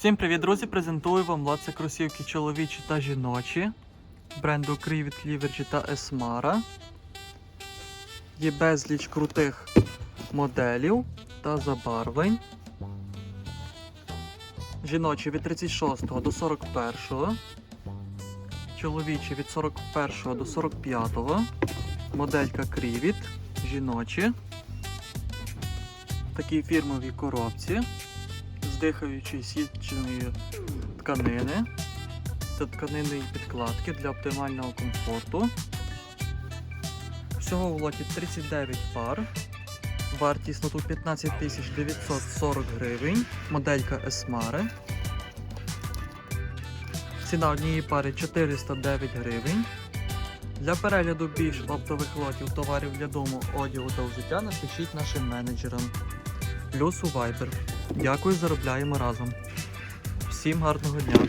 Всім привіт, друзі! Презентую вам лот це кросівки чоловічі та жіночі бренду Крівіт, Ліверджі та Есмара. Є безліч крутих моделів та забарвлень. Жіночі від 36 до 41, чоловічі від 41 до 45, моделька Крівіт, жіночі. Такі фірмові коробці дихаючої сітчаної тканини та тканинної підкладки для оптимального комфорту. Всього в лоті 39 пар. Вартість тут 15 940 гривень. Моделька Esmare. Ціна однієї пари 409 гривень. Для перегляду більш оптових лотів товарів для дому, одягу та взуття напишіть нашим менеджерам. Плюс у Viber. Дякую, заробляємо разом. Всім гарного дня!